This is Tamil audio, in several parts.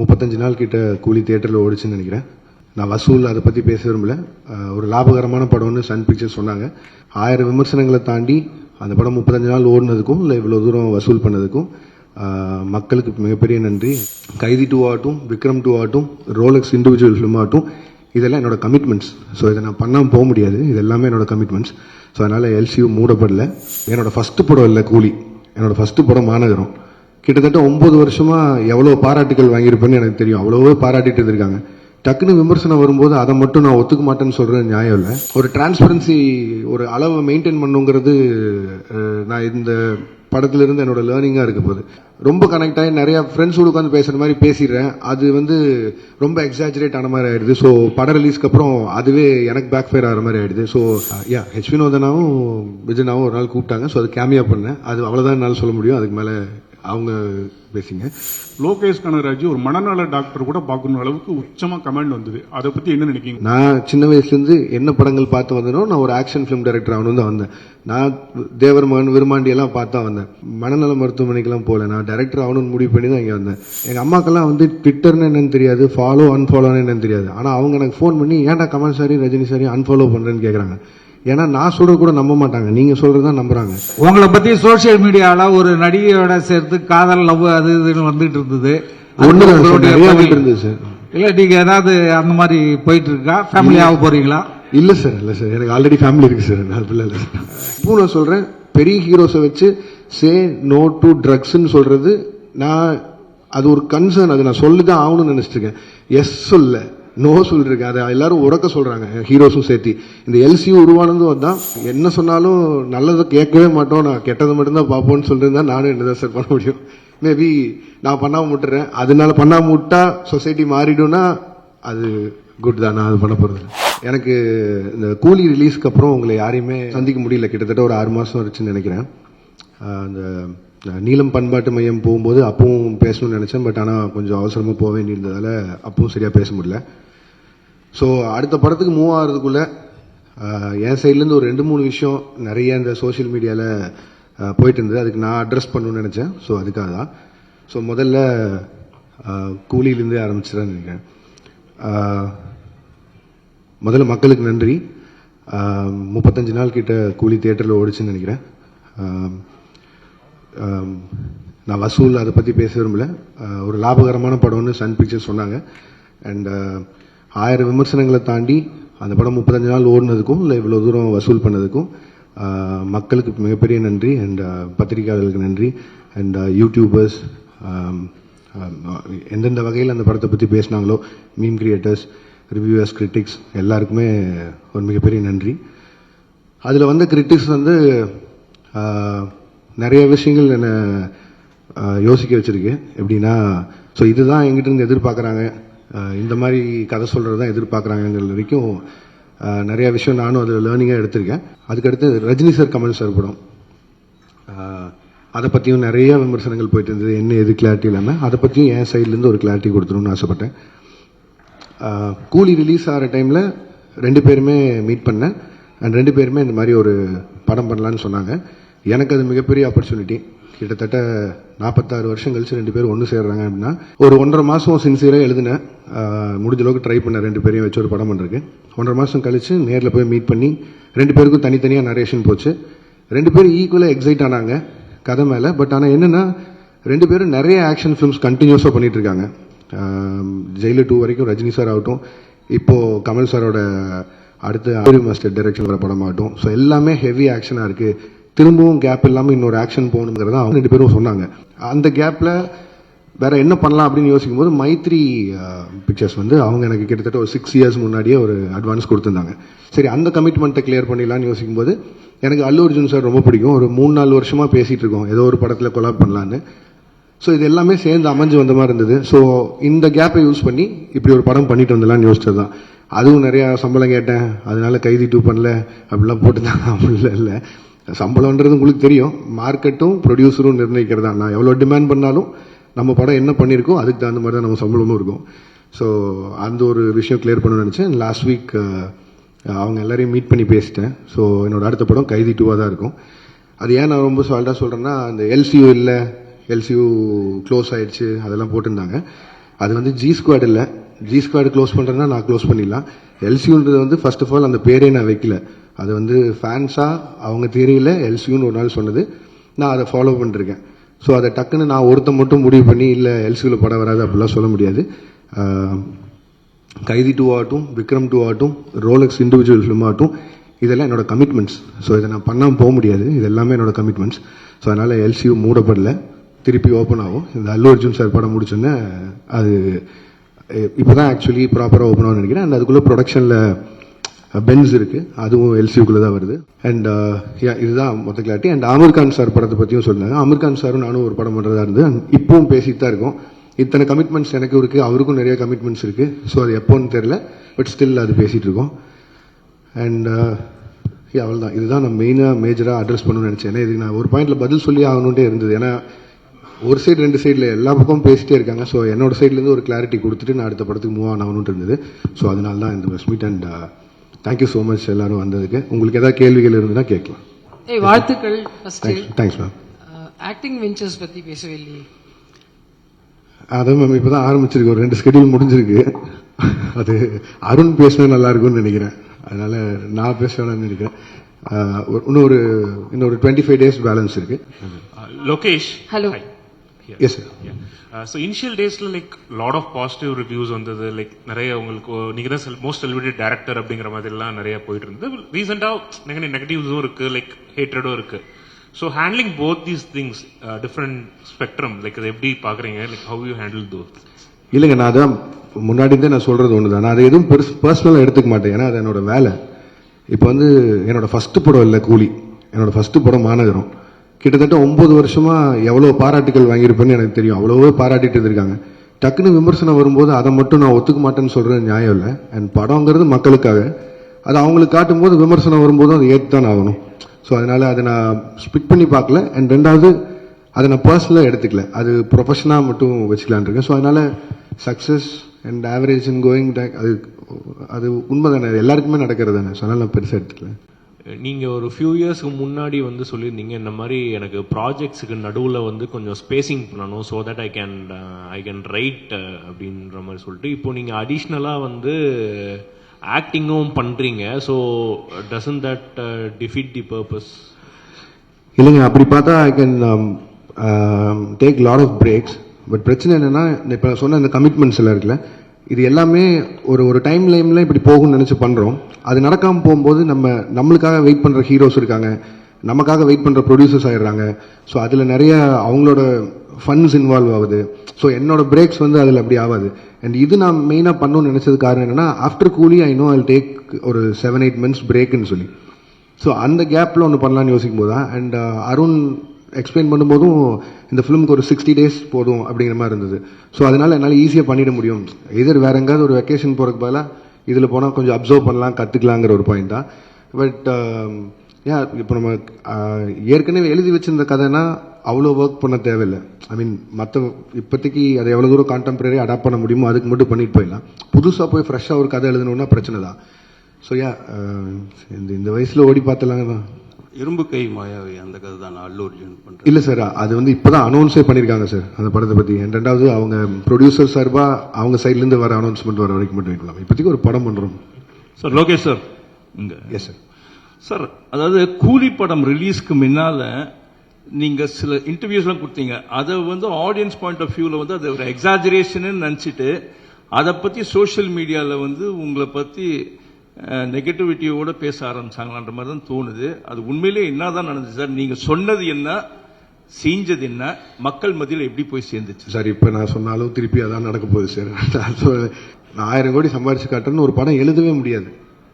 முப்பத்தஞ்சு நாள் கிட்ட கூலி தியேட்டரில் ஓடிச்சுன்னு நினைக்கிறேன். நான் வசூல் அதை பற்றி பேச விரும்பல. ஒரு லாபகரமான படம்னு சன் பிக்சர்ஸ் சொன்னாங்க. ஆயிரம் விமர்சனங்களை தாண்டி அந்த படம் முப்பத்தஞ்சு நாள் ஓடினதுக்கும் இல்லை இவ்வளோ தூரம் வசூல் பண்ணதுக்கும் மக்களுக்கு மிகப்பெரிய நன்றி. கைதி டூ ஆகட்டும் விக்ரம் டூ ஆகட்டும் ரோலக்ஸ் இண்டிவிஜுவல் ஃபிலிம் ஆகட்டும் இதெல்லாம் என்னோட கமிட்மெண்ட்ஸ் ஸோ இதை நான் பண்ணாமல் போக முடியாது. இது எல்லாமே என்னோட கமிட்மெண்ட்ஸ் ஸோ அதனால் எல்சியூ மூடப்படல. என்னோட ஃபஸ்ட்டு படம் இல்லை கூலி. என்னோட ஃபஸ்ட்டு படம் மாநகரம். கிட்டத்தட்ட ஒன்பது வருஷமாக எவ்வளோ பாராட்டுகள் வாங்கியிருப்பேன்னு எனக்கு தெரியும். அவ்வளோவே பாராட்டிட்டு இருந்திருக்காங்க. டக்குன்னு விமர்சனம் வரும்போது அதை மட்டும் நான் ஒத்துக்க மாட்டேன்னு சொல்கிற நியாயம் இல்லை. ஒரு டிரான்ஸ்பரன்சி ஒரு அளவை மெயின்டைன் பண்ணுங்கிறது நான் இந்த படத்துலேருந்து என்னோடய என்னோட லேர்னிங்காக இருக்க போகுது. ரொம்ப கனெக்ட் ஆகி நிறையா ஃப்ரெண்ட்ஸோடு உட்காந்து பேசுற மாதிரி பேசிடுறேன். அது வந்து ரொம்ப எக்ஸாஜரேட் ஆன மாதிரி ஆயிடுது. ஸோ படம் ரிலீஸ்க்கு அப்புறம் அதுவே எனக்கு பேக் ஃபயர் ஆகிற மாதிரி ஆயிடுது. ஸோ யா ஹெச் வினோதனாவும் விஜயனாவும் ஒரு நாள் கூப்பிட்டாங்க. ஸோ அது கேமியா பண்ணேன். அது அவ்வளோதான் என்னால் சொல்ல முடியும். அதுக்கு மேலே அவங்க பேசிங்க. லோகேஷ் கனகராஜ் ஒரு மனநல டாக்டர் கூட பார்க்கணும் அளவுக்கு உச்சமா கமெண்ட் வந்தது. அதை பத்தி என்ன நினைக்கிறீங்க? நான் சின்ன வயசுலேருந்து என்ன படங்கள் பார்த்து வந்தனோ நான் ஒரு ஆக்ஷன் ஃபிலிம் டைரக்டர் ஆகணும் தான் வந்தேன். நான் தேவர் மகன் விருமாண்டி எல்லாம் வந்தேன். மனநல மருத்துவமனைக்கெல்லாம் போகல. நான் டைரக்டர் ஆகணும்னு முடிவு பண்ணி தான் இங்கே வந்தேன். எங்கள் அம்மாக்கெல்லாம் வந்து ட்விட்டர்னு என்னன்னு தெரியாது ஃபாலோ அன்ஃபாலோன்னு என்னன்னு தெரியாது. ஆனால் அவங்க எனக்கு ஃபோன் பண்ணி ஏன்டா Kamal sorry Rajini sorry unfollow பண்ணுறேன்னு கேட்குறாங்க ஏன்னா நான் சொல்கிறது கூட நம்ப மாட்டாங்க. நீங்கள் சொல்கிறது தான் நம்புறாங்க. உங்களை பத்தி சோஷியல் மீடியால ஒரு நடிகையோட சேர்த்து காதல் லவ் அது இதுன்னு வந்துட்டு இருந்தது. ஒன்று தான் சார் இருந்தது இல்ல நீங்க ஏதாவது அந்த மாதிரி போயிட்டு இருக்கா? ஃபேமிலி ஆக போறீங்களா? இல்ல சார் இல்ல சார். எனக்கு ஆல்ரெடி ஃபேமிலி இருக்கு சார். நான் அப்படிலாம் இல்லை இப்போ நான் சொல்றேன். பெரிய ஹீரோஸை வச்சு சே நோ டு ட்ரக்ஸ்ன்னு சொல்றது நான் அது ஒரு கன்சர்ன் அது நான் சொல்லிதான் ஆகணும்னு நினைச்சிட்டு இருக்கேன். எஸ் சொல்ல. நோ சொல்லிருக்கு அதை எல்லாரும் உறக்க சொல்றாங்க ஹீரோஸும் சேர்த்து. இந்த எல்சி உருவானதும் அதுதான் என்ன சொன்னாலும் நல்லதை கேட்கவே மாட்டோம் நான் கெட்டதை மட்டும்தான் பார்ப்போம்னு சொல்லியிருந்தா நானும் என்னதான் சார் பண்ண முடியும். மேபி நான் பண்ணாமல் விட்டுறேன். அதனால பண்ணாமல் விட்டா சொசைட்டி மாறிடும்னா அது குட் தான் நான் அது பண்ண போகிறது எனக்கு இந்த கூலி ரிலீஸ்க்கு அப்புறம் உங்களை யாரையுமே சந்திக்க முடியல. கிட்டத்தட்ட ஒரு ஆறு மாதம் இருந்துச்சுன்னு நினைக்கிறேன். அந்த நீளம் பண்பாட்டு மையம் போகும்போது அப்பவும் பேசணும்னு நினைச்சேன். பட் ஆனால் கொஞ்சம் அவசரமாக போக வேண்டியிருந்ததால் அப்பவும் சரியாக பேச முடியல. ஸோ அடுத்த படத்துக்கு மூவ் ஆகிறதுக்குள்ளே என் சைட்லேருந்து ஒரு ரெண்டு மூணு விஷயம் நிறைய இந்த சோஷியல் மீடியாவில் போயிட்டு இருந்தது. அதுக்கு நான் அட்ரஸ் பண்ணணும்னு நினச்சேன். ஸோ அதுக்காக தான். ஸோ முதல்ல கூலியிலேருந்தே ஆரம்பிச்சுதான் நினைக்கிறேன். முதல்ல மக்களுக்கு நன்றி. முப்பத்தஞ்சு நாள் கிட்ட கூலி தியேட்டரில் ஓடிச்சுன்னு நினைக்கிறேன். நான் வசூல் அதை பற்றி பேச விரும்பல. ஒரு லாபகரமான படம்னு சன் பிக்சர்ஸ் சொன்னாங்க. அண்ட் ஆயிரம் விமர்சனங்களை தாண்டி அந்த படம் முப்பத்தஞ்சு நாள் ஓடினதுக்கும் இல்லை இவ்வளோ தூரம் வசூல் பண்ணதுக்கும் மக்களுக்கு மிகப்பெரிய நன்றி அண்ட் பத்திரிகையாளர்களுக்கு நன்றி அண்ட் யூடியூபர்ஸ் எந்தெந்த வகையில் அந்த படத்தை பற்றி பேசினாங்களோ மீம் கிரியேட்டர்ஸ் ரிவ்யூவர்ஸ் கிரிட்டிக்ஸ் எல்லாருக்குமே ஒரு மிகப்பெரிய நன்றி. அதில் வந்த கிரிட்டிக்ஸ் வந்து நிறைய விஷயங்கள் என்னை யோசிக்க வச்சுருக்கு. எப்படின்னா ஸோ இதுதான் எங்கிட்ட இருந்து எதிர்பார்க்குறாங்க. இந்த மாதிரி கதை சொல்கிறது தான் எதிர்பார்க்குறாங்கங்கிற வரைக்கும் நிறையா விஷயம் நானும் அதில் லேர்னிங்காக எடுத்திருக்கேன். அதுக்கடுத்து ரஜினி சார் கமல் சார் படம். அதை பற்றியும் நிறைய விமர்சனங்கள் போயிட்டு இருந்தது. என்ன எது கிளாரிட்டி இல்லாமல் அதை பற்றியும் என் சைட்லேருந்து ஒரு கிளாரிட்டி கொடுத்துருன்னு ஆசைப்பட்டேன். கூலி ரிலீஸ் ஆகிற டைமில் ரெண்டு பேருமே மீட் பண்ணேன். அண்ட் ரெண்டு பேருமே இந்த மாதிரி ஒரு படம் பண்ணலான்னு சொன்னாங்க. எனக்கு அது மிகப்பெரிய ஆப்பர்ச்சுனிட்டி கிட்டத்தட்ட நாற்பத்தாறு வருஷம் கழிச்சு ரெண்டு பேரும் ஒன்று சேர்றாங்க அப்படின்னா ஒரு ஒன்றரை மாதம் சின்சியராக எழுதினேன் முடிஞ்ச அளவுக்கு ட்ரை பண்ணேன் ரெண்டு பேரையும் வச்சு ஒரு படம் பண்ணுறதுக்கு ஒன்றரை மாதம் கழிச்சு நேரில் போய் மீட் பண்ணி ரெண்டு பேருக்கும் தனித்தனியாக நரேஷன் போச்சு. ரெண்டு பேரும் ஈக்குவலாக எக்ஸைட் ஆனாங்க கதை மேலே. பட் ஆனால் என்னென்னா ரெண்டு பேரும் நிறைய ஆக்ஷன் ஃபிலிம்ஸ் கண்டினியூஸாக பண்ணிகிட்டு இருக்காங்க. ஜெயிலர் டூ வரைக்கும் ரஜினி சார் ஆகட்டும் இப்போது கமல் சாரோட அடுத்து மாஸ்டர் டைரக்ஷன் வர படம் ஆகட்டும் ஸோ எல்லாமே ஹெவி ஆக்ஷனாக இருக்குது திரும்பவும் கேப் இல்லாமல் இன்னொரு ஆக்ஷன் போகணுங்கிறத அவங்க ரெண்டு பேரும் சொன்னாங்க. அந்த கேப்பில் வேற என்ன பண்ணலாம் அப்படின்னு யோசிக்கும் போது மைத்ரி பிக்சர்ஸ் வந்து அவங்க எனக்கு கிட்டத்தட்ட ஒரு சிக்ஸ் இயர்ஸ் முன்னாடியே ஒரு அட்வான்ஸ் கொடுத்துருந்தாங்க. சரி அந்த கமிட்மெண்ட்டை கிளியர் பண்ணிடலாம்னு யோசிக்கும் போது எனக்கு அல்லு அர்ஜுன் சார் ரொம்ப பிடிக்கும். ஒரு மூணு நாலு வருஷமாக பேசிகிட்டு இருக்கோம். ஏதோ ஒரு படத்தில் கொலாப் பண்ணலான்னு. ஸோ இது எல்லாமே சேர்ந்து அமைஞ்சு வந்த மாதிரி இருந்தது. ஸோ இந்த கேப்பை யூஸ் பண்ணி இப்படி ஒரு படம் பண்ணிட்டு வந்துடலாம்னு யோசிச்சது தான். அதுவும் நிறையா சம்பளம் கேட்டேன். அதனால கைதி டூ பண்ணல. அப்படிலாம் போட்டுருந்தாங்க அப்படிலாம் இல்லை. சம்பளம்ன்றது உங்களுக்கு தெரியும். மார்க்கெட்டும் ப்ரொடியூசரும் நிர்ணயிக்கிறது தான் நான் எவ்வளோ டிமாண்ட் பண்ணாலும் நம்ம படம் என்ன பண்ணியிருக்கோம் அதுக்கு தகுந்த மாதிரி தான் நம்ம சம்பளமும் இருக்கும். ஸோ அந்த ஒரு விஷயம் கிளியர் பண்ணணும்னு நினச்சேன். லாஸ்ட் வீக் அவங்க எல்லாரையும் மீட் பண்ணி பேசிட்டேன். ஸோ என்னோட அடுத்த படம் கைதி டூவாக தான் இருக்கும். அது ஏன் நான் ரொம்ப சால்ட்டாக சொல்கிறேன்னா அந்த எல்சியூ இல்லை எல்சியூ க்ளோஸ் ஆகிடுச்சு அதெல்லாம் போட்டிருந்தாங்க. அது வந்து ஜி ஸ்குவாட் இல்லை. ஜி ஸ்குவாட் க்ளோஸ் பண்ணுறதுனா நான் க்ளோஸ் பண்ணிடலாம். எல்சியூன்றது வந்து ஃபர்ஸ்ட் ஆஃப் ஆல் அந்த பேரே நான் வைக்கல. அது வந்து ஃபேன்ஸாக அவங்க தியரியில் எல்சியூன்னு ஒரு நாள் சொன்னது. நான் அதை ஃபாலோ பண்ணிருக்கேன். ஸோ அதை டக்குன்னு நான் ஒருத்தன் மட்டும் முடிவு பண்ணி இல்லை எல்சியூவில் படம் வராது அப்படிலாம் சொல்ல முடியாது. கைதி டூ ஆகட்டும் விக்ரம் டூ ஆகட்டும் ரோலக்ஸ் இண்டிவிஜுவல் ஃபிலிம் ஆகட்டும் இதெல்லாம் என்னோட கமிட்மெண்ட்ஸ் ஸோ இதை நான் பண்ணாமல் போக முடியாது. இது எல்லாமே என்னோட கமிட்மெண்ட்ஸ் ஸோ அதனால் எல்சியூ மூடப்படல. திருப்பி ஓப்பன் ஆகும். இந்த அல்லு அர்ஜுன் சார் படம் முடிச்சோன்னே அது இப்போ தான் ஆக்சுவலி ப்ராப்பராக ஓப்பன் ஆகும்னு நினைக்கிறேன். அண்ட் அதுக்குள்ளே ப்ரொடக்ஷனில் பென்ஸ் இருக்கு. அதுவும் எல்சியூக்குள்ளே தான் வருது. அண்ட் uh, இதுதான் மொத்த கிளாரிட்டி அண்ட் அமீர்கான் சார் படத்தை பற்றியும் சொன்னாங்க அமீர்கான் சாரும் நானும் ஒரு படம் பண்ணுறதா இருந்து அண்ட் இப்பவும் பேசிட்டு தான் இருக்கோம். இத்தனை கமிட்மெண்ட்ஸ் எனக்கு இருக்குது அவருக்கும் நிறைய கமிட்மெண்ட்ஸ் இருக்குது ஸோ அது எப்போன்னு தெரில பட் ஸ்டில் அது பேசிகிட்டு இருக்கோம். அண்ட் அவள் தான் இதுதான் நான் மெயினாக மேஜராக அட்ரஸ் பண்ணணும்னு நினச்சேன். ஏன்னா இதுக்கு நான் ஒரு பாயிண்டில் பதில் சொல்லி ஆகணுன்ட்டே இருந்தது. ஏன்னா ஒரு சைடு ரெண்டு சைடில் எல்லா பக்கமும் பேசிட்டே இருக்காங்க. ஸோ என்னோட சைட்லேருந்து ஒரு கிளாரிட்டி கொடுத்துட்டு நான் அடுத்த படத்துக்கு மூவ் ஆகணும்னு இருந்தது. ஸோ அதனால தான் இந்த press meet and thank you so much எல்லாரும் வந்ததுக்கு. உங்களுக்கு ஏதாவது கேள்விகள் இருந்ததுன்னா கேட்கலாம். ஏய் வாழ்த்துக்கள் thanks thanks ma'am acting ventures பத்தி பேசவே இல்லையே அதான் மேம் இப்போ தான் ஆரம்பிச்சிருக்கு. ஒரு ரெண்டு ஸ்கெடியூல் முடிஞ்சிருக்கு. அது அருண் பேசினா நல்லா இருக்கும்னு நினைக்கிறேன். அதனால நான் பேச வேணாம்னு நினைக்கிறேன். இன்னும் ஒரு டுவெண்ட்டி ஃபைவ் டேஸ் பேலன்ஸ் இருக்கு. Uh, Lokesh. Yeah. Yes sir Yeah. Uh, so initial daysல like lot of positive reviews வந்தது. லைக் நிறைய உங்களுக்கு ஓ, நீங்க தான் மோஸ்ட் செலிபிரேட் டேரக்டர் அப்படிங்கிற மாதிரி எல்லாம் நிறைய போயிட்டு இருந்தது. ரீசெண்டா நிறைய நெகட்டிவ்ஸும் இருக்கு லைக் ஹேட்ரடும் இருக்கு. So handling both these things different spectrum like அதை எப்படி பாக்குறீங்க லைக் ஹவ் யூ ஹேண்டில் தோ இல்லைங்க நான் அதான் முன்னாடி இருந்தே நான் சொல்றது ஒன்று தான் நான் அதை எதுவும் பெருசு பர்சனலாக எடுத்துக்க மாட்டேன். ஏன்னா அது என்னோட வேலை. இப்போ வந்து என்னோட ஃபர்ஸ்ட் படம் இல்லை கூலி. என்னோட ஃபர்ஸ்ட் படம் மாநகரம். கிட்டத்தட்ட ஒன்பது வருஷமா எவ்வளோ பாராட்டுகள் வாங்கியிருப்பேன்னு எனக்கு தெரியும். அவ்வளோவே பாராட்டிட்டு இருந்திருக்காங்க. டக்குன்னு விமர்சனம் வரும்போது அதை மட்டும் நான் ஒத்துக்க மாட்டேன்னு சொல்கிற நியாயம் இல்லை. அண்ட் படங்கிறது மக்களுக்காக. அது அவங்களுக்கு காட்டும்போது விமர்சனம் வரும்போதும் அதை ஏற்று தான் ஆகணும். ஸோ அதனால அதை நான் ஸ்பிட் பண்ணி பார்க்கல. அண்ட் ரெண்டாவது அதை நான் பர்சனலாக எடுத்துக்கல. அது ப்ரொஃபஷனாக மட்டும் வச்சுக்கலான் இருக்கேன். ஸோ அதனால success and average in going அது அது உண்மை தானே அது எல்லாருக்குமே நடக்கிறது தானே ஸோ அதனால் நான் பெருசாக எடுத்துக்கல. நீங்கள் ஒரு ஃபியூ இயர்ஸ்க்கு முன்னாடி வந்து சொல்லியிருந்தீங்க இந்த மாதிரி எனக்கு ப்ராஜெக்ட்ஸுக்கு நடுவில் வந்து கொஞ்சம் ஸ்பேசிங் பண்ணணும் so that I can I can write அப்படின்ற மாதிரி சொல்லிட்டு இப்போ நீங்கள் அடிஷ்னலாக வந்து ஆக்டிங்கும் பண்ணுறீங்க so doesn't that defeat the purpose இல்லைங்க அப்படி பார்த்தா I can take lot of breaks but பிரச்சனை என்னென்னா இப்போ சொன்ன இந்த கமிட்மெண்ட்ஸ் எல்லாம் இருக்குல்ல இது எல்லாமே ஒரு ஒரு டைம் லைமில் இப்படி போகும்னு நினச்சி பண்ணுறோம் அது நடக்காமல் போகும்போது நம்ம நம்மளுக்காக வெயிட் பண்ணுற ஹீரோஸ் இருக்காங்க. நமக்காக வெயிட் பண்ணுற ப்ரொடியூசர்ஸ் ஆயிடுறாங்க. ஸோ அதில் நிறைய அவங்களோட ஃபண்ட்ஸ் இன்வால்வ் ஆகுது. ஸோ என்னோட பிரேக்ஸ் வந்து அதில் அப்படி ஆகாது. அண்ட் இது நான் மெயினாக பண்ணணும்னு நினச்சது காரணம் என்னென்னா after Coolie I know I take ஒரு செவன் எயிட் மந்த்ஸ் பிரேக்குன்னு சொல்லி. ஸோ அந்த கேப்பில் ஒன்று பண்ணலாம்னு யோசிக்கும் போது தான் அண்ட் அருண் uh, எக்ஸ்பிளைன் பண்ணும்போதும் இந்த ஃபிலிமுக்கு ஒரு சிக்ஸ்டி டேஸ் போதும் அப்படிங்கிற மாதிரி இருந்தது. ஸோ அதனால் என்னால் ஈஸியாக பண்ணிட முடியும். எதிர் வேற எங்காவது ஒரு வெக்கேஷன் போகிறதுக்கு பதிலாக இதில் போனால் கொஞ்சம் அப்சர்வ் பண்ணலாம் கற்றுக்கலாங்கிற ஒரு பாயிண்ட் தான். பட் ஏன் இப்போ நம்ம ஏற்கனவே எழுதி வச்சிருந்த கதைனா அவ்வளோ ஒர்க் பண்ண தேவையில்லை. ஐ மீன் மற்ற இப்போதைக்கு அதை எவ்வளோ தூரம் கான்டெம்பரரி அடாப்ட் பண்ண முடியுமோ அதுக்கு மட்டும் பண்ணிட்டு போயிடலாம். புதுசாக போய் ஃப்ரெஷ்ஷாக ஒரு கதை எழுதணுன்னா பிரச்சனை தான். ஸோ யா இந்த இந்த வயசில் ஓடி பார்த்தலாங்க தான். இரும்பு கை மாயாவி அந்த கதை தான் அல்லு அர்ஜுன் பண்றேன். இல்ல சார் அது வந்து இப்பதான் அனௌன்ஸே பண்ணிருக்காங்க சார் அந்த படத்தை And ரெண்டாவது அவங்க ப்ரொடியூசர் சார்பா அவங்க சைடுல இருந்து வர அனௌன்ஸ்மெண்ட் வர வரைக்கும் மட்டும் பண்ணலாம் இப்போதைக்கு ஒரு படம் பண்றோம். Sir Lokesh sir. இங்க. எஸ் சார் சார் அதாவது கூலி படம் ரிலீஸ்க்கு முன்னால நீங்க சில இன்டர்வியூஸ்லாம் கொடுத்தீங்க. அதை வந்து ஆடியன்ஸ் பாயிண்ட் ஆஃப் வியூல வந்து அது ஒரு எக்ஸாஜரேஷன் நினைச்சிட்டு அதை பத்தி சோஷியல் மீடியால வந்து உங்களை பத்தி நெகட்டிவிட்டியோட பேச ஆரம்பிச்சாங்களான்ற மாதிரி தான் தோணுது. அது உண்மையிலேயே என்னதான் நடந்துச்சு சார்? நீங்க சொன்னது என்ன செஞ்சது என்ன மக்கள் மத்தியில் எப்படி போய் சேர்ந்துச்சு? சார் இப்போ நான் சொன்னாலும் திருப்பி அதான் நடக்க போகுது சார். நான் ஆயிரம் கோடி சம்பாரிச்சு காட்டுறேன்னு ஒரு படம் எழுதவே முடியாது.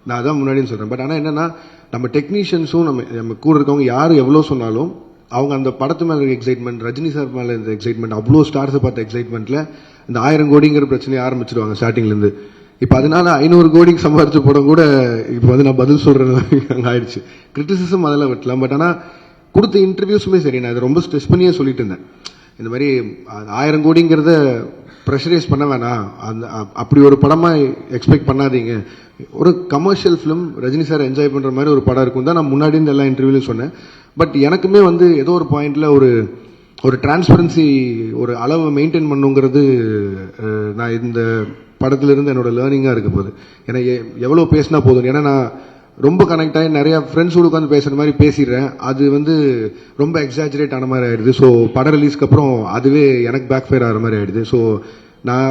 நான் அதான் முன்னாடியும் சொல்கிறேன் பட் ஆனால் என்னென்னா நம்ம டெக்னீஷியன்ஸும் நம்ம நம்ம கூட இருக்கவங்க யார் எவ்வளோ சொன்னாலும் அவங்க அந்த படத்து மேலே இருக்க எக்ஸைட்மெண்ட் ரஜினி சார் மேலே இருந்த எக்ஸைட்மெண்ட் அவ்வளோ ஸ்டார்ஸை பார்த்த எக்ஸைட்மெண்ட்டில் இந்த ஆயிரம் கோடிங்கிற பிரச்சனையை ஆரம்பிச்சிருவாங்க ஸ்டார்டிங்லேருந்து இப்போ அதனால ஐநூறு கோடிக்கு சம்பாரிச்ச படம் கூட இப்போ வந்து நான் பதில் சொல்கிறேன் ஆயிடுச்சு. கிரிட்டிசிசம் அதெல்லாம் விட்டலாம். பட் ஆனால் கொடுத்த இன்டர்வியூஸுமே சரி. நான் இதை ரொம்ப ஸ்ட்ரெஸ் பண்ணியே சொல்லிட்டு இருந்தேன். இந்த மாதிரி ஆயிரம் கோடிங்கிறத ப்ரெஷரைஸ் பண்ண வேணாம். அந்த அப்- அப்படி ஒரு படமாக எக்ஸ்பெக்ட் பண்ணாதீங்க. ஒரு commercial film Rajini sir enjoy பண்ணுற மாதிரி ஒரு படம் இருக்கும் தான் நான் முன்னாடி இருந்து எல்லா இன்டர்வியூலையும் சொன்னேன். பட் எனக்குமே வந்து ஏதோ ஒரு பாயிண்டில் ஒரு ஒரு டிரான்ஸ்பரன்சி ஒரு அளவை மெயின்டைன் பண்ணுங்கிறது நான் இந்த படத்துல இருந்து என்னோட லேர்னிங்காக இருக்க போகுது ஏன்னா எவ்வளோ பேசினா போதும். ஏன்னா நான் ரொம்ப கனெக்ட் ஆகி நிறைய ஃப்ரெண்ட்ஸோடு உட்காந்து பேசுற மாதிரி பேசிடுறேன். அது வந்து ரொம்ப எக்ஸாஜரேட் ஆன மாதிரி ஆயிடுது. ஸோ படம் ரிலீஸ்க்கு அப்புறம் அதுவே எனக்கு பேக் ஃபயர் ஆகிற மாதிரி ஆயிடுது. ஸோ நான்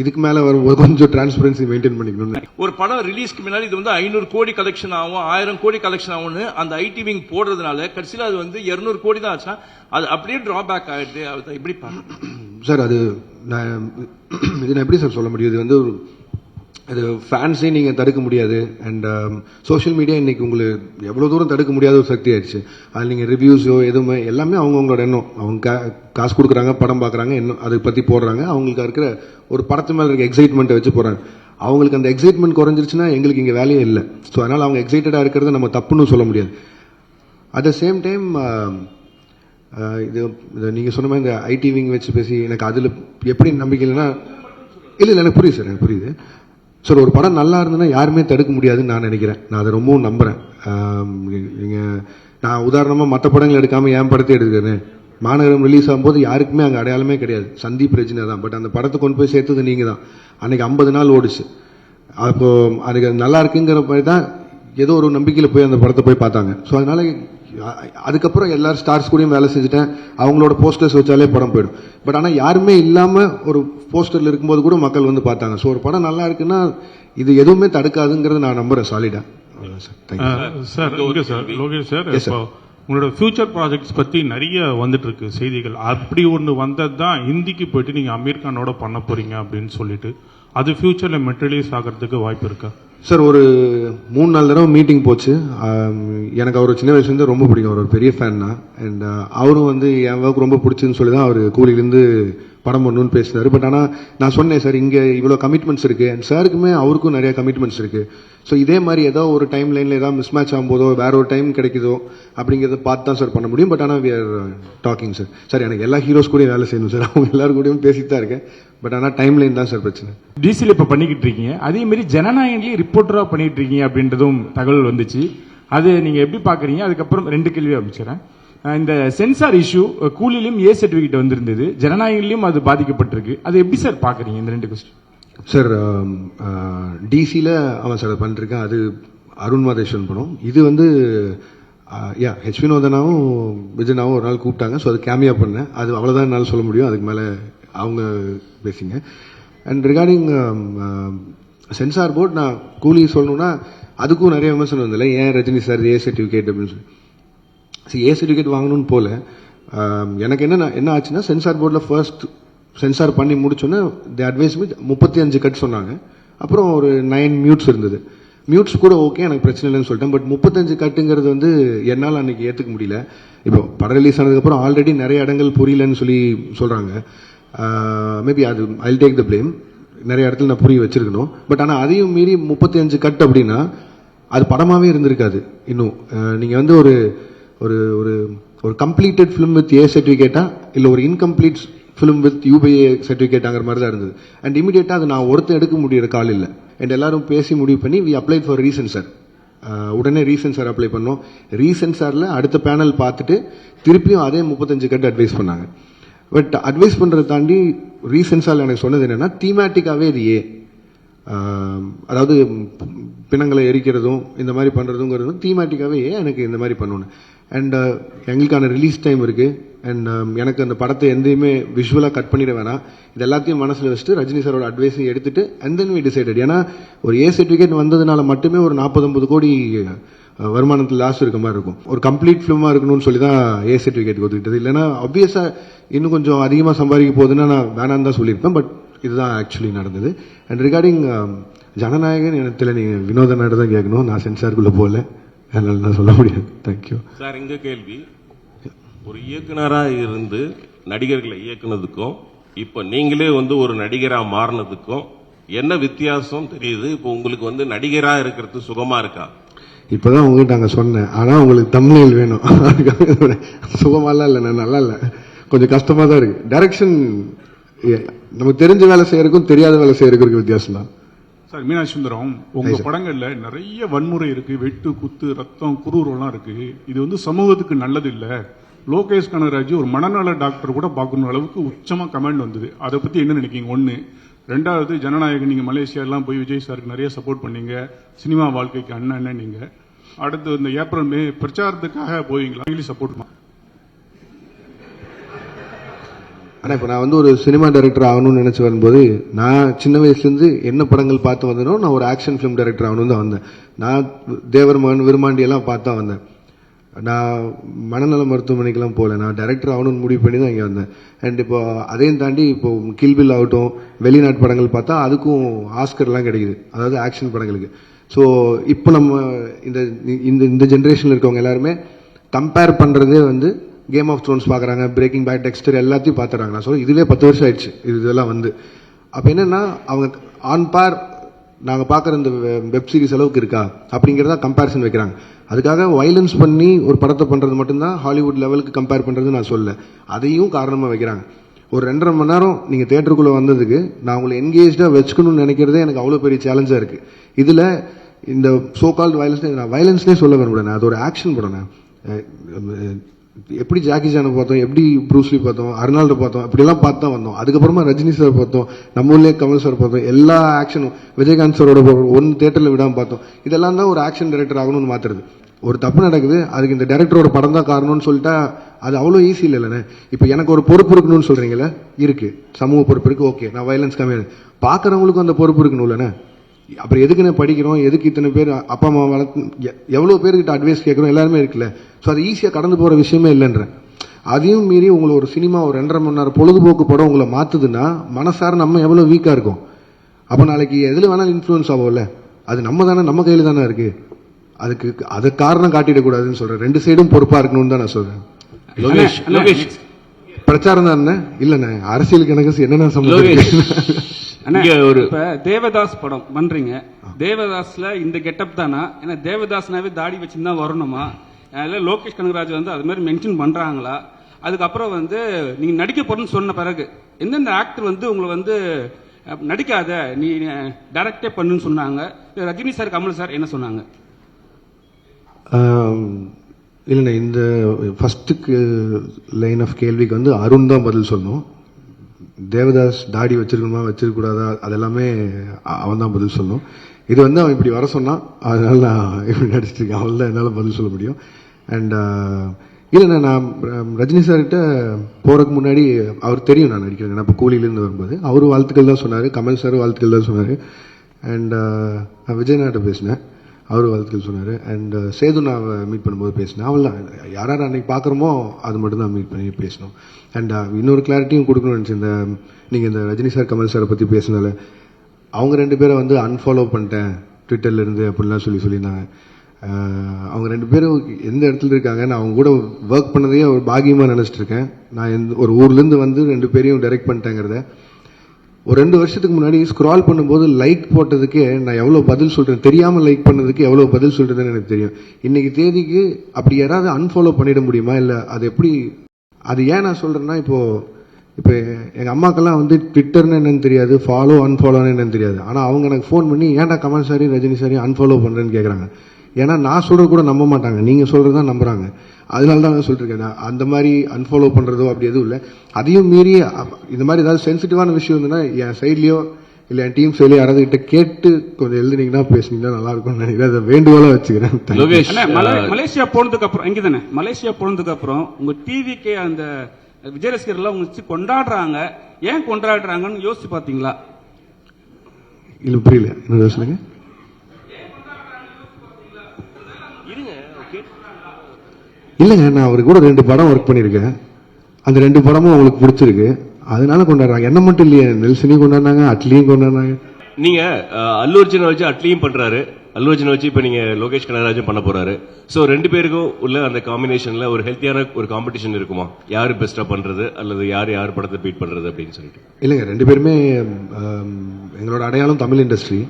இதுக்கு மேலே வரும்போது கொஞ்சம் டிரான்ஸ்பரன்சி மெயின்டைன் பண்ணிக்கணும்னு ஒரு படம் ரிலீஸ்க்கு முன்னாடி இது வந்து ஐநூறு கோடி கலெக்ஷன் ஆகும் ஆயிரம் கோடி கலெக்ஷன் ஆகும்னு அந்த ஐடி விங் போடுறதுனால கடைசியில் அது வந்து 200 கோடி தான் ஆச்சா அது அப்படியே டிராபேக் ஆயிடுது. பார்க்க சார் அது நான் இது நான் எப்படி சார் சொல்ல முடியும்? இது வந்து ஒரு இது ஃபேன்ஸே நீங்கள் தடுக்க முடியாது. அண்ட் சோஷியல் um, மீடியா இன்றைக்கி உங்களுக்கு எவ்வளோ தூரம் தடுக்க முடியாத ஒரு சக்தி ஆயிடுச்சு. அதில் நீங்கள் ரிவ்யூஸோ எதுவுமே எல்லாமே அவங்கவுங்களோட எண்ணம். அவங்க கா- காசு கொடுக்குறாங்க படம் பார்க்குறாங்க இன்னும் அதை பற்றி போடுறாங்க. அவங்களுக்கு இருக்கிற ஒரு படத்து மேலே இருக்க எக்ஸைட்மெண்ட்டை வச்சு போகிறாங்க அவங்களுக்கு அந்த எக்ஸைட்மெண்ட் குறைஞ்சிருச்சுன்னா எங்களுக்கு இங்கே வேலையே இல்லை. ஸோ அதனால் அவங்க எக்ஸைட்டடாக இருக்கிறத நம்ம தப்புன்னு சொல்ல முடியாது. அட் த சேம் டைம் இது நீங்கள் சொன்ன மாதிரி இந்த ஐடி விங் வச்சு பேசி எனக்கு அதில் எப்படி நம்பிக்கை இல்லைன்னா இல்லை இல்லை எனக்கு புரியுது சார் எனக்கு புரியுது. சார் ஒரு படம் நல்லா இருந்ததுன்னா யாருமே தடுக்க முடியாதுன்னு நான் நினைக்கிறேன். நான் அதை ரொம்பவும் நம்புகிறேன் நீங்கள் நான் உதாரணமாக மற்ற படங்கள் எடுக்காமல் என் படத்தை எடுக்கிறேன் மாநகரம் ரிலீஸ் ஆகும்போது யாருக்குமே அங்கே அடையாளமே கிடையாது. சந்தீப் பிரச்சனை தான். பட் அந்த படத்தை கொண்டு போய் சேர்த்தது நீங்கள் தான். அன்னைக்கு ஐம்பது நாள் ஓடிச்சு. அப்போது அதுக்கு அது நல்லா இருக்குங்கிற மாதிரி தான் ஏதோ ஒரு நம்பிக்கையில் போய் அந்த படத்தை போய் பார்த்தாங்க. ஸோ அதனால அதுக்கப்புறம் எல்லாரும் ஸ்டார்ஸ் கூடயும் வேலை செஞ்சுட்டேன். அவங்களோட போஸ்டர்ஸ் வச்சாலே படம் போயிடும். பட் ஆனால் யாருமே இல்லாமல் ஒரு போஸ்டரில் இருக்கும்போது கூட மக்கள் வந்து பார்த்தாங்க. ஸோ ஒரு படம் நல்லா இருக்குன்னா இது எதுவுமே தடுக்காதுங்கிறத நான் நம்புறேன். சாலிடா சார் தேங்க்யூ சார் இங்க சார் லோகேஷ் சார். இப்போ உங்களோட ஃபியூச்சர் ப்ராஜெக்ட்ஸ் பத்தி நிறைய வந்துட்டு இருக்கு செய்திகள். அப்படி ஒன்று வந்தது தான் ஹிந்திக்கு போயிட்டு நீங்க அமீர் கானோட பண்ண போறீங்க அப்படின்னு சொல்லிட்டு. அது ஃபியூச்சர்ல மெட்டீரியலைஸ் ஆகிறதுக்கு வாய்ப்பு இருக்கா? சார் ஒரு மூணு நாலு தடவை மீட்டிங் போச்சு. எனக்கு அவர் சின்ன வயசுலேருந்து ரொம்ப பிடிக்கும். அவர் ஒரு பெரிய ஃபேன் தான் அண்ட் அவரும் வந்து என் ஒர்க் ரொம்ப பிடிச்சுன்னு சொல்லி தான் அவர் கூலிலேருந்து படம் பண்ணணும்னு பேசினார். பட் ஆனால் நான் சொன்னேன் சார் இங்கே இவ்வளோ கமிட்மெண்ட்ஸ் இருக்குது அண்ட் சாருக்குமே அவருக்கும் நிறைய கமிட்மெண்ட்ஸ் இருக்குது ஸோ இதே மாதிரி ஏதோ ஒரு டைம் லைனில் ஏதாவது மிஸ் மேட்ச் ஆகும்போதோ வேற ஒரு டைம் கிடைக்குதோ அப்படிங்கிறத பார்த்து தான் சார் பண்ண முடியும். பட் ஆனால் we are talking sir sir எனக்கு எல்லா ஹீரோஸ் கூடயும் வேலை செய்யணும் சார் அவங்க எல்லாரும் கூடயும் பேசிட்டு தான் இருக்கேன். பட் ஆனால் டைம் லைன் தான் சார் பிரச்சனை. டிசியில் இப்போ பண்ணிக்கிட்டு இருக்கீங்க. அதே மாதிரி ஜனநாயகன்லேயும் ரிப்போர்ட்டராக பண்ணிட்டு இருக்கீங்க அப்படின்றதும் தகவல் வந்துச்சு. அது நீங்கள் எப்படி பார்க்குறீங்க அதுக்கப்புறம் ரெண்டு கேள்வி அமைச்சிடறேன். இந்த சென்சார் இஷ்யூ கூலிலையும் ஏ சர்டிஃபிகேட் வந்திருந்தது. ஜனநாயகிலையும் அது பாதிக்கப்பட்டிருக்கு. அது எப்படி சார் பார்க்குறீங்க இந்த ரெண்டு கொஸ்டின் சார் டிசியில் ஆமாம் சார் பண்ணிருக்கேன் அது அருண் மாதேஸ்வரன் படம். இது வந்து uh, யா ஹெச் வினோதனாவும் விஜயனாவும் ஒரு நாள் கூப்பிட்டாங்க. ஸோ அது கேமியா பண்ணேன். அது அவ்வளோதான் என்னால் சொல்ல முடியும். அதுக்கு மேலே அவங்க பேசிங்க. அண்ட் ரிகார்டிங் சென்சார் போர்ட் நான் கூலி சொல்லணும்னா அதுக்கும் நிறைய விமர்சனம் வந்ததில்லை. ஏன் ரஜினி சார் ஏ சர்டிஃபிகேட் அப்படின்னு சொல்லி. சரி ஏ சர்டிஃபிகேட் வாங்கணும்னு போல எனக்கு என்ன என்ன ஆச்சுன்னா சென்சார் போர்டில் ஃபர்ஸ்ட் சென்சார் பண்ணி முடிச்சோன்னே தி அட்வைஸ் வித் முப்பத்தி அஞ்சு கட் சொன்னாங்க. அப்புறம் ஒரு நைன் மியூட்ஸ் இருந்தது. மியூட்ஸ் கூட ஓகே எனக்கு பிரச்சனை இல்லைன்னு சொல்லிட்டேன். பட் முப்பத்தஞ்சு கட்டுங்கிறது வந்து என்னால் அன்றைக்கி ஏற்றுக்க முடியல. இப்போ படம் ரிலீஸ் ஆனதுக்கப்புறம் ஆல்ரெடி நிறைய இடங்கள் புரியலன்னு சொல்லி சொல்கிறாங்க மேபி அது ஐ டேக் த ப்ளேம் நிறைய இடத்துல நான் புரிய வச்சிருக்கணும். பட் ஆனால் அதையும் மீறி முப்பத்தி அஞ்சு கட் அப்படின்னா அது படமாகவே இருந்திருக்காது. இன்னும் நீங்கள் வந்து ஒரு ஒரு ஒரு ஒரு கம்ப்ளீட்டட் ஃபிலிம் வித் ஏ சர்டிஃபிகேட்டா இல்லை ஒரு இன்கம்ப்ளீட் ஃபிலிம் வித் யூபிஏ சர்டிஃபிகேட்டாங்கிற மாதிரி தான் இருந்தது. அண்ட் இமீடியட்டாக அது நான் ஒருத்தர் எடுக்க முடியிற கால் இல்லை. அண்ட் எல்லாரும் பேசி முடிவு பண்ணி we apply for reason sir உடனே ரீசன் சார் அப்ளை பண்ணோம். ரீசன் சாரில் அடுத்த பேனல் பார்த்துட்டு திருப்பியும் அதே முப்பத்தஞ்சு கட்டு அட்வைஸ் பண்ணாங்க. பட் அட்வைஸ் பண்ணுறத தாண்டி ரீசன் சார் எனக்கு சொன்னது என்னென்னா தீமேட்டிக்காகவே இது ஏ அதாவது பிணங்களை எரிக்கிறதும் இந்த மாதிரி பண்ணுறதுங்கிறதும் தீமேட்டிக்காகவே எனக்கு இந்த மாதிரி பண்ணணும். அண்ட் uh, எங்களுக்கான ரிலீஸ் டைம் இருக்கு. அண்ட் um, எனக்கு அந்த படத்தை எந்தையுமே விஷுவலாக கட் பண்ணிட வேணாம். இது எல்லாத்தையும் மனசில் வச்சுட்டு ரஜினி சாரோட அட்வைஸையும் எடுத்துட்டு அண்ட் தென் வி டிசைடட் ஏன்னா ஒரு ஏ சர்டிஃபிகேட் வந்ததுனால மட்டுமே ஒரு நாற்பது ஐம்பது கோடி வருமானத்தில் லாஸ் இருக்க மாதிரி இருக்கும். ஒரு கம்ப்ளீட் ஃபிலிமாக இருக்கணும்னு சொல்லி தான் ஏ சர்டிஃபிகேட் ஒத்துக்கிட்டது இல்லைன்னா ஆப்வியஸாக இன்னும் கொஞ்சம் அதிகமாக சம்பாதிக்க போகுதுன்னா நான் வேணான்னு தான் சொல்லியிருப்பேன். பட் இதுதான் ஆக்சுவலி நடந்தது. அண்ட் ரிகார்டிங் um, ஜனநாயகன் எனக்கு தெரியல நீங்கள் வினோத நாடு தான் கேட்கணும். நான் சென்சாருக்குள்ளே போகல. அதனால நான் சொல்ல முடியாது. தேங்க்யூ சார் இங்க கேள்வி. ஒரு இயக்குனரா இருந்து நடிகர்களை இயக்குனதுக்கும் இப்ப நீங்களே வந்து ஒரு நடிகரா மாறினதுக்கும் என்ன வித்தியாசம் தெரியுது? இப்போ உங்களுக்கு வந்து நடிகரா இருக்கிறது சுகமா இருக்கா? இப்போதான் உங்ககிட்ட அங்கே சொன்னேன். ஆனால் உங்களுக்கு தமிழில் வேணும். சுகமாலாம் இல்லை நான் நல்லா இல்லை. கொஞ்சம் கஷ்டமாக தான் இருக்கு டைரக்ஷன் நமக்கு தெரிஞ்ச வேலை செய்யறதுக்கும் தெரியாத வேலை செய்யறதுக்கும் வித்தியாசம் தான் சார் மீனாட்சி சுந்தரம் உங்க படங்கள்ல நிறைய வன்முறை இருக்கு வெட்டு குத்து ரத்தம் குரூரம்லாம் இருக்கு. இது வந்து சமூகத்துக்கு நல்லது இல்ல லோகேஷ் கனகராஜ் ஒரு மனநல டாக்டர் கூட பார்க்கணும் அளவுக்கு உச்சமா கமெண்ட் வந்தது. அதை பத்தி என்ன நினைக்கிறீங்க? ஒண்ணு. ரெண்டாவது ஜனநாயகன் நீங்க மலேசியா எல்லாம் போய் விஜய் சாருக்கு நிறைய சப்போர்ட் பண்ணீங்க. சினிமா வாழ்க்கைக்கு அண்ணன் நீங்க. அடுத்து இந்த ஏப்ரல் மே பிரச்சாரத்துக்காக போவீங்களா? சப்போர்ட் ஆனால் இப்போ நான் வந்து ஒரு சினிமா டைரக்டர் ஆகணும்னு நினச்சி வரும்போது நான் சின்ன வயசுலேருந்து என்ன படங்கள் பார்த்து வந்தேனோ நான் ஒரு ஆக்ஷன் ஃபிலிம் டைரக்டர் ஆகணும்னு தான் வந்தேன். நான் தேவர்மான் விருமாண்டியெல்லாம் விருமாண்டி எல்லாம் வந்தேன். நான் மனநல மருத்துவமனைக்கெல்லாம் போகல. நான் டைரக்டர் ஆகணும்னு முடிவு பண்ணி தான் இங்கே வந்தேன். அண்ட் இப்போ அதையும் தாண்டி இப்போ கில்பில் ஆகட்டும் வெளிநாட்டு படங்கள் பார்த்தா அதுக்கும் ஆஸ்கர்லாம் கிடைக்குது. அதாவது ஆக்ஷன் படங்களுக்கு. ஸோ இப்போ நம்ம இந்த இந்த இந்த ஜென்ரேஷனில் இருக்கவங்க எல்லாருமே கம்பேர் பண்ணுறதே வந்து கேம் ஆஃப் த்ரோன்ஸ் பார்க்குறாங்க பிரேக்கிங் பேட் டெக்ஸ்டர் எல்லாத்தையும் பார்த்துறாங்க நான் சொல்ல இதுவே பத்து வருஷம் ஆயிடுச்சு. இது இதெல்லாம் வந்து. அப்போ என்னென்னா அவங்க ஆன் பார் நாங்கள் பார்க்குற இந்த வெப் சீரிஸ் அளவுக்கு இருக்கா? அப்படிங்கிறத கம்பேரிசன் வைக்கிறாங்க. அதுக்காக வைலன்ஸ் பண்ணி ஒரு படத்தை பண்ணுறது மட்டும்தான் ஹாலிவுட் லெவலுக்கு கம்பேர் பண்ணுறது நான் சொல்ல அதையும் காரணமாக வைக்கிறாங்க. ஒரு ரெண்டரை மணி நேரம் நீங்கள் தேட்டருக்குள்ளே வந்ததுக்கு நான் உங்களை என்கேஜாக வச்சுக்கணும்னு நினைக்கிறதே எனக்கு அவ்வளோ பெரிய சேலஞ்சாக இருக்குது இதில் இந்த சோ கால்டு வயலன்ஸ் நான் வயலன்ஸ்னே சொல்ல விரும்புகிறேன் நான் அது ஒரு ஆக்ஷன் படம் எப்படி ஜாக்கி ஜானை பார்த்தோம் எப்படி ப்ரூஸ்லி பார்த்தோம் அர்னால்டு பார்த்தோம் இப்படிலாம் பார்த்து தான் வந்தோம். அதுக்கப்புறமா ரஜினி சார் பார்த்தோம் நம்ம ஊர்லேயே கமல் சார் பார்த்தோம் எல்லா ஆக்ஷனும் விஜயகாந்த் சாரோட ஒன் தேட்டரில் விடாமல் பார்த்தோம். இதெல்லாம் தான் ஒரு ஆக்ஷன் டைரக்டர் ஆகணும்னு மாத்துறது. ஒரு தப்பு நடக்குது அதுக்கு இந்த டைரக்டரோட படம் தான் காரணம்னு சொல்லிட்டா அது அவ்வளோ ஈஸி இல்லைல்லண்ணே இப்போ எனக்கு ஒரு பொறுப்பு இருக்கணும்னு சொல்கிறீங்களே இருக்குது சமூக பொறுப்பு இருக்குது ஓகே நான் வயலன்ஸ் கம்மியாக பார்க்குறவங்களுக்கும் அந்த பொறுப்பு இருக்கணும்லண்ணே. அப்புறம் எதுக்குன்னு படிக்கிறோம்? எதுக்கு இத்தனை பேர் அப்பா அம்மா வளர்த்து எவ்வளோ பேர்கிட்ட அட்வைஸ் கேட்குறோம்? எல்லாருமே இருக்குல்ல. ஸோ அது ஈஸியாக கடந்து போகிற விஷயமே இல்லைன்றேன் அதையும் மீறி உங்களை ஒரு சினிமா ஒரு ரெண்டரை மணி நேரம் பொழுதுபோக்கு படம் உங்களை மாற்றுதுன்னா மனசார நம்ம எவ்வளோ வீக்காக இருக்கும்? அப்போ நாளைக்கு எதில் வேணாலும் இன்ஃப்ளூயன்ஸ் ஆகும்ல அது நம்ம தானே நம்ம கையில் தானே இருக்கு. அதுக்கு அது காரணம் காட்டிடக்கூடாதுன்னு சொல்கிறேன் ரெண்டு சைடும் பொறுப்பாக இருக்கணும்னு தான் நான் சொல்கிறேன் லோகேஷ் லோகேஷ். பிரச்சாரம் தானே இல்லைண்ணே அரசியலுக்கு எனக்கு என்னென்ன சம்பந்தம் ஒரு தேவதாஸ் படம் பண்றீங்க. தேவதாஸ்ல இந்த கெட்டப் தானா? ஏன்னா தேவதாஸ்னாவே தாடி வச்சுன்னு தான் வரணுமா? அதில் லோகேஷ் கனகராஜ் வந்து அது மாதிரி மென்ஷன் பண்றாங்களா? அதுக்கப்புறம் வந்து நீங்க நடிக்க போறேன்னு சொன்ன பிறகு எந்தெந்த ஆக்டர் வந்து உங்களை வந்து நடிக்காத நீ டைரக்டே பண்ணுன்னு சொன்னாங்க? ரஜினி சார் கமல் சார் என்ன சொன்னாங்க? இல்லைண்ணே இந்த ஃபஸ்ட்டுக்கு லைன் ஆஃப் கேள்விக்கு வந்து அருண் தான் பதில் சொல்லணும். தேவதாஸ் தாடி வச்சிருக்கணுமா வச்சிருக்கக்கூடாதா? அதெல்லாமே அவன் தான் பதில் சொல்லணும். இது வந்து அவன் இப்படி வர சொன்னான் அதனால நான் இப்படி நடிச்சிட்டு இருக்கேன் அவள் தான் என்னால் பதில் சொல்ல முடியும். அண்ட் இல்லைண்ணா நான் ரஜினி சார்கிட்ட போகிறதுக்கு முன்னாடி அவர் தெரியும் நான் நடிக்கிறேன். நான் இப்போ கூலியிலேருந்து வரும்போது. அவர் வாழ்த்துக்கள் தான் சொன்னார். கமல் சார் வாழ்த்துக்கள் தான் சொன்னார். அண்ட் நான் விஜயநாட்ட பேசினேன். அவர் வாழ்த்துக்கள் சொன்னார். அண்ட் uh, சேது நான் மீட் பண்ணும்போது பேசினேன். அவள் தான். யார் யார் அன்னைக்கு பார்க்குறோமோ அது மட்டும் தான் மீட் பண்ணி பேசணும் அண்ட் uh, இன்னொரு கிளாரிட்டியும் கொடுக்கணும்னு நினச்சேன் இந்த நீங்கள் இந்த ரஜினி சார் கமல் சாரை பற்றி பேசினால அவங்க ரெண்டு பேரை வந்து அன்ஃபாலோ பண்ணிட்டேன். ட்விட்டர்லேருந்து அப்படின்லாம் அப்படிலாம் சொல்லி சொல்லியிருந்தாங்க. Uh, அவங்க ரெண்டு பேரும் எந்த இடத்துல இருக்காங்க நான் அவங்க கூட ஒர்க் பண்ணதையே ஒரு பாகியமாக நினச்சிட்ருக்கேன் நான் எந்த ஒரு ஊர்லேருந்து வந்து ரெண்டு பேரையும் டைரக்ட் பண்ணிட்டேங்கிறத ஒரு ரெண்டு வருஷத்துக்கு முன்னாடி ஸ்க்ரால் பண்ணும்போது லைக் போட்டதுக்கே நான் எவ்வளோ பதில் சொல்கிறேன் தெரியாமல் லைக் பண்ணதுக்கு எவ்வளோ பதில் சொல்கிறதுன்னு எனக்கு தெரியும். இன்னைக்கு தேதிக்கு அப்படி யாராவது அன்ஃபாலோ பண்ணிட முடியுமா? இல்லை அது எப்படி அது ஏன் நான் சொல்கிறேன்னா இப்போது இப்போ எங்கள் அம்மாக்கெல்லாம் வந்து ட்விட்டர்னு என்னன்னு தெரியாது ஃபாலோ அன்ஃபாலோன்னு என்னன்னு தெரியாது. ஆனால் அவங்க எனக்கு ஃபோன் பண்ணி ஏன்டா Kamal sorry Rajini sorry unfollow பண்ணுறேன்னு கேட்குறாங்க ஏன்னா நான் சொல்றது கூட நம்ப மாட்டாங்க. நீங்கள் சொல்கிறது தான் நம்புறாங்க. அதனால தான் நான் சொல்லிருக்கேன் நான் அந்த மாதிரி அன்ஃபாலோ பண்ணுறதோ அப்படி எதுவும் இல்லை. அதையும் மீறி இந்த மாதிரி ஏதாவது சென்சிட்டிவான விஷயம் இருந்ததுன்னா என் சைட்லேயோ இல்லை என் டீம் சைட்லேயோ யாராவது கிட்ட கேட்டு கொஞ்சம் எழுதுனீங்கன்னா பேசுனீங்கன்னா நல்லா இருக்கும்னு நினைக்கிறேன். அதை வேண்டுகோளாக வச்சுக்கிறேன். மலேசியா போனதுக்கு அப்புறம் இங்க தானே மலேசியா போனதுக்கு அப்புறம் உங்க டிவிக்கு அந்த விஜய் ரசிகர்லாம் உங்க வச்சு கொண்டாடுறாங்க. ஏன் கொண்டாடுறாங்கன்னு யோசிச்சு பாத்தீங்களா இல்லை புரியல. என்ன சொல்லுங்க இல்லைங்க நான் அவர் கூட ரெண்டு படம் ஒர்க் பண்ணியிருக்கேன். அந்த ரெண்டு படமும் அவங்களுக்கு பிடிச்சிருக்கு. அதனால கொண்டாடுறாங்க. என்ன மட்டும் இல்லையே நெல்சனையும் கொண்டாடினாங்க அட்லியும் கொண்டாடினாங்க. நீங்க அல்லு அர்ஜுனை வச்சு அட்லியும் பண்றாரு. அல்லு அர்ஜுனை வச்சு இப்ப நீங்க லோகேஷ் கனகராஜும் பண்ண போறாரு. சோ ரெண்டு பேருக்கும் உள்ள அந்த காம்பினேஷன்ல ஒரு ஹெல்த்தியான ஒரு காம்படிஷன் இருக்குமா? யாரு பெஸ்டா பண்றது அல்லது யார் யார் படத்தை பீட் பண்றது அப்படின்னு சொல்லிட்டு? இல்லைங்க ரெண்டு பேருமே எங்களோட அடையாளம் தமிழ் இண்டஸ்ட்ரி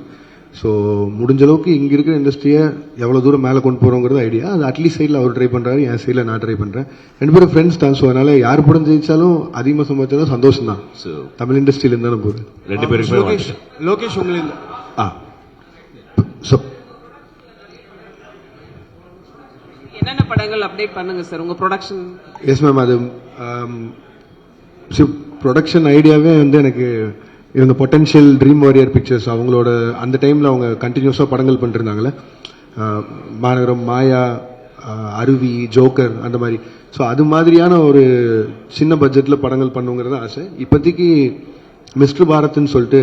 ஸோ முடிஞ்ச அளவுக்கு இங்கே இருக்கிற இண்டஸ்ட்ரியை எவ்வளோ தூரம் மேலே கொண்டு போகிறோங்கிறது ஐடியா அது அட்லீஸ்ட் சைடில் அவர் ட்ரை பண்ணுறாரு என் சைடில் நான் ட்ரை பண்ணுறேன் ரெண்டு பேரும் ஃப்ரெண்ட்ஸ் தான். ஸோ அதனால யார் படம் ஜெயிச்சாலும் அதிகமாக சம்பாதிச்சாலும் சந்தோஷம் தான் So, தமிழ் இண்டஸ்ட்ரியிலேருந்து தானே போகுது ரெண்டு பேருக்குமே லோகேஷ். லோகேஷ் உங்களை ஆ. ஸோ என்னென்ன படங்கள் அப்டேட் பண்ணுங்க சார் உங்க ப்ரொடக்ஷன் எஸ் மேம் அது ப்ரொடக்ஷன் ஐடியாவே வந்து எனக்கு இவங்க பொட்டன்ஷியல் ட்ரீம் வாரியர் பிக்சர்ஸ் அவங்களோட அந்த டைமில் அவங்க கண்டினியூஸாக படங்கள் பண்ணிருந்தாங்களே மாநகரம் மாயா அருவி ஜோக்கர் அந்த மாதிரி. ஸோ அது மாதிரியான ஒரு சின்ன பட்ஜெட்டில் படங்கள் பண்ணுங்கிறது ஆசை. இப்போதைக்கு மிஸ்டர் பாரத்னு சொல்லிட்டு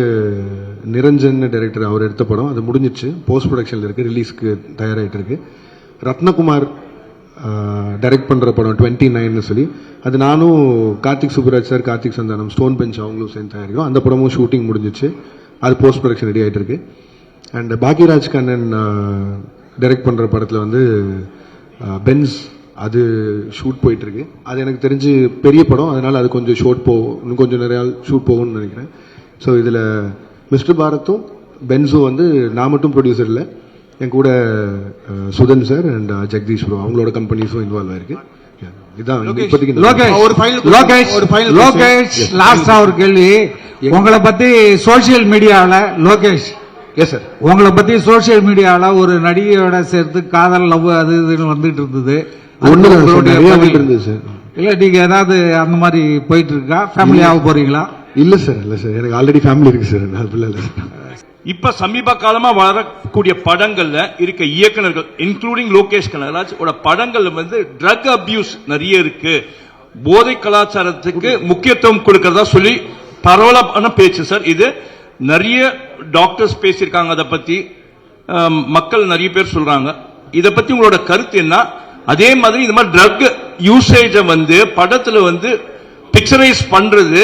நிரஞ்சன் டைரக்டர் அவர் எடுத்த படம். அது முடிஞ்சிச்சு. போஸ்ட் ப்ரொடக்ஷனில் இருக்குது ரிலீஸ்க்கு தயாராகிட்டு இருக்கு. ரத்னகுமார் டைரக்ட் பண்ணுற படம் டுவெண்ட்டி நைன்னு சொல்லி. அது நானும் Karthik Subbaraj sir Karthik Santhanam Stone Bench அவங்களும் சேர்ந்து தயாரிக்கும் அந்த படமும் ஷூட்டிங் முடிஞ்சிச்சு. அது போஸ்ட் ப்ரொடக்ஷன் ரெடி ஆகிட்டு இருக்கு அண்ட் பாக்யராஜ் கண்ணன் டைரக்ட் பண்ணுற படத்தில் வந்து பென்ஸ் அது ஷூட் போயிட்டுருக்கு. அது எனக்கு தெரிஞ்சு பெரிய படம். அதனால் அது கொஞ்சம் ஷூட் போகும் இன்னும் கொஞ்சம் நிறையா ஷூட் போகும்னு நினைக்கிறேன். ஸோ இதில் மிஸ்டர் பாரத்தும் பென்ஸும் வந்து நான் மட்டும் ப்ரொடியூசர் இல்லை. என் கூட Sudhan sir and Jagadish bro அவங்களோட கம்பெனிஸும் இன்வால்வ் ஆயிருக்கு. ஒரு கேள்வி. உங்களை பத்தி சோசியல் மீடியால லோகேஷ் எஸ் சார் உங்களை பத்தி சோசியல் மீடியால ஒரு நடிகையோட சேர்த்து காதல் லவ் அது இதுன்னு வந்துட்டு இருந்தது. இல்ல நீங்க ஏதாவது அந்த மாதிரி போயிட்டு இருக்கா? ஃபேமிலியாக போறீங்களா? இல்லை சார் இல்லை சார் எனக்கு ஆல்ரெடி ஃபேமிலி இருக்கு சார் அது இல்லை இப்ப சமீப காலமா வரக்கூடிய படங்கள்ல இருக்க இயக்குனர்கள் இன்க்ளூடிங் லோகேஷ் கனகராஜ் படங்கள்ல வந்து ட்ரக் அபியூஸ் நிறைய இருக்கு. போதை கலாச்சாரத்துக்கு முக்கியத்துவம் கொடுக்கறதா சொல்லி பரவலான பேச்சு சார் இது நிறைய டாக்டர்ஸ் பேசியிருக்காங்க. அதை பத்தி மக்கள் நிறைய பேர் சொல்றாங்க. இதை பத்தி உங்களோட கருத்து என்ன? அதே மாதிரி இந்த மாதிரி ட்ரக் யூசேஜை வந்து படத்துல வந்து பிக்சரைஸ் பண்றது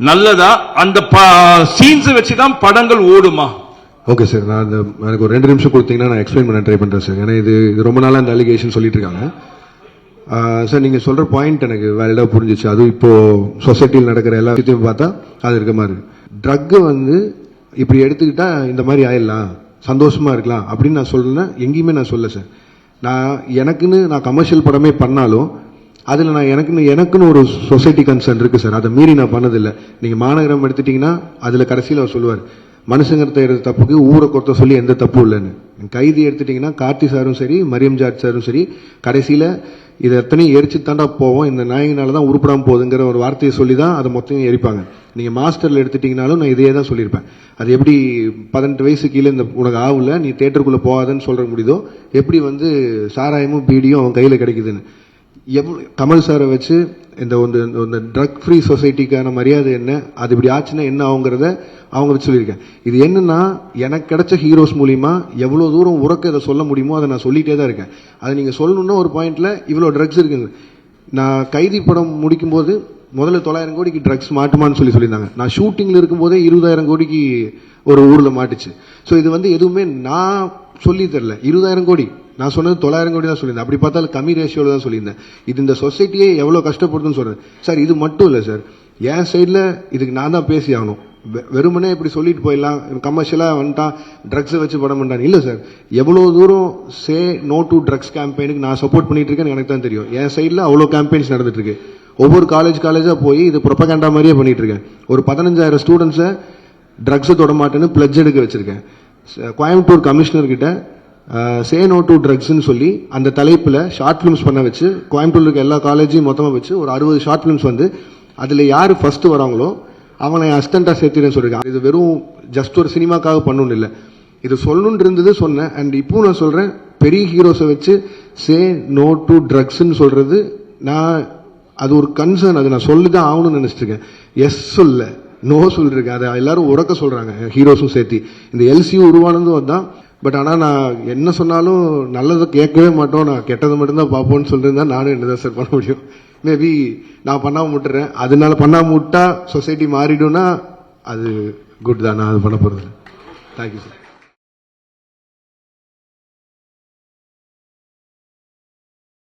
நல்லதா? அந்த சீன்ஸ் வச்சு தான் படங்கள் ஓடுமா? ஓகே சார் நான் அந்த எனக்கு ஒரு ரெண்டு நிமிஷம் கொடுத்தீங்கன்னா நான் எக்ஸ்பிளைன் பண்ண ட்ரை பண்ணுறேன் சார் ஏன்னா இது இது ரொம்ப நாளாக அந்த அலிகேஷன் சொல்லிட்டு இருக்காங்க சார் நீங்கள் சொல்கிற பாயிண்ட் எனக்கு வேலிடாக புரிஞ்சிச்சு. அதுவும் இப்போ சொசைட்டியில் நடக்கிற எல்லா விஷயத்தையும் பார்த்தா அது இருக்க மாதிரி. ட்ரக்கு வந்து இப்படி எடுத்துக்கிட்டா இந்த மாதிரி ஆயிடலாம் சந்தோஷமாக இருக்கலாம் அப்படின்னு நான் சொல்றேன் எங்கேயுமே நான் சொல்ல சார் நான் எனக்குன்னு நான் கமர்ஷியல் படமே பண்ணாலும் அதில் நான் எனக்குன்னு எனக்குன்னு ஒரு சொசைட்டி கன்சர்ன் இருக்குது சார் அதை மீறி நான் பண்ணதில்லை. நீங்கள் மாநகரம் எடுத்துட்டிங்கன்னா அதில் கடைசியில் அவர் சொல்லுவார் மனுஷங்கிறத எடுத்த தப்புக்கு ஊரை கொடுத்த சொல்லி எந்த தப்பும் இல்லைன்னு. கைதி எடுத்துட்டிங்கன்னா கார்த்தி சாரும் சரி மரியம் ஜாட் சாரும் சரி கடைசியில் இதை எத்தனையும் எரிச்சு தாண்டா போவோம். இந்த நாயகனால தான் உருப்படாம போகுதுங்கிற ஒரு வார்த்தையை சொல்லி தான் அதை மொத்தம் எரிப்பாங்க. நீங்கள் மாஸ்டரில் எடுத்துட்டிங்கனாலும் நான் இதே தான் சொல்லியிருப்பேன். அது எப்படி பதினெட்டு வயசு கீழே இந்த உனக்கு ஆகல நீ தேட்டருக்குள்ளே போகாதன்னு சொல்கிற முடியுதோ எப்படி வந்து சாராயமும் பீடியும் அவன் கையில் கிடைக்குதுன்னு. எவ்வளோ கமல் சாரை வச்சு இந்த ஒரு இந்த ட்ரக் ஃப்ரீ சொசைட்டிக்கான மரியாதை என்ன அது இப்படி ஆச்சுன்னா என்ன ஆகுங்கிறத அவங்க வச்சு சொல்லியிருக்கேன் இது என்னன்னா எனக்கு கிடைச்ச ஹீரோஸ் மூலிமா எவ்வளோ தூரம் உறக்க இதை சொல்ல முடியுமோ அதை நான் சொல்லிகிட்டே தான் இருக்கேன். அதை நீங்கள் சொல்லணுன்னா ஒரு பாயிண்டில் இவ்வளோ ட்ரக்ஸ் இருக்குங்க. நான் கைதி படம் முடிக்கும்போது முதல்ல தொள்ளாயிரம் கோடிக்கு ட்ரக்ஸ் மாட்டுமான்னு சொல்லி சொல்லியிருந்தாங்க. நான் ஷூட்டிங்கில் இருக்கும்போதே இருபதாயிரம் கோடிக்கு ஒரு ஊரில் மாட்டுச்சு. ஸோ இது வந்து எதுவுமே நான் சொல்லி தரல. இருபதாயிரம் கோடி. நான் சொன்னது தொள்ளாயிரம் கோடி தான் சொல்லியிருந்தேன். அப்படி பார்த்தாலும் கம்மி ரேஷியோவில் தான் சொல்லியிருந்தேன். இது இந்த சொசைட்டியே எவ்வளோ கஷ்டப்படுதுன்னு சொல்கிறேன் சார் இது மட்டும் இல்லை சார். என் சைடில் இதுக்கு நான் தான் பேசி ஆகணும். வெ- வெறுமனே இப்படி சொல்லிட்டு போயிடலாம். கமர்ஷியலாக வந்துட்டான். ட்ரக்ஸை வச்சு படம் பண்ணுறான் இல்லை சார். எவ்வளோ தூரம் சே நோ டு ட்ரக்ஸ் கேம்பெயினுக்கு நான் சப்போர்ட் பண்ணிட்டு இருக்கேன்னு எனக்கு தான் தெரியும். என் சைடில் அவ்வளோ கேம்பெயின்ஸ் நடந்துட்டு இருக்கு. ஒவ்வொரு காலேஜ் காலேஜாக போய் இது ப்ரொபகேண்டா மாதிரியே பண்ணிட்டு இருக்கேன். ஒரு பதினஞ்சாயிரம் ஸ்டூடெண்ட்ஸை ட்ரக்ஸை தொட மாட்டேன்னு பிளட்ஜ் எடுக்க வச்சிருக்கேன். ச- கோயம்புத்தூர் கமிஷனர் கிட்ட சே நோ டு ட்ரக்ஸ்ன்னு சொல்லி அந்த தலைப்பில் ஷார்ட் ஃபிலிம்ஸ் பண்ண வச்சு கோயம்புத்தூர் இருக்க எல்லா காலேஜையும் மொத்தமாக வச்சு ஒரு அறுபது ஷார்ட் ஃபிலிம்ஸ் வந்து அதில் யார் ஃபஸ்ட்டு வராங்களோ அவனை அசிஸ்டண்டாக சேர்த்துறேன்னு சொல்லியிருக்காங்க இது வெறும் ஜஸ்ட் ஒரு சினிமாக்காக பண்ணணும் இல்லை. இது சொல்லணும்னு இருந்தது சொன்னேன். அண்ட் இப்போ நான் சொல்கிறேன் பெரிய ஹீரோஸை வச்சு சே நோ டு ட்ரக்ஸ்ன்னு சொல்கிறது நான் அது ஒரு கன்சர்ன் அது நான் சொல்லி தான் ஆகணும்னு நினச்சிட்ருக்கேன் எஸ் சொல்ல. நோ சொல்லிருக்கேன். அதை எல்லாரும் உறக்க சொல்கிறாங்க ஹீரோஸும் சேர்த்து. இந்த எல்சி உருவானதும் அதுதான் பட் ஆனால் நான் என்ன சொன்னாலும் நல்லதை கேட்கவே மாட்டோம். நான் கெட்டதை மட்டும்தான் பார்ப்போம்னு சொல்லியிருந்தா நானும் என்னதான் சார் பண்ண முடியும். மேபி நான் பண்ணாமல் விட்டுறேன். அதனால பண்ணாமல் விட்டா சொசைட்டி மாறிடும்னா அது குட் தான். நான் அது பண்ண போகிறது தேங்க்யூ சார்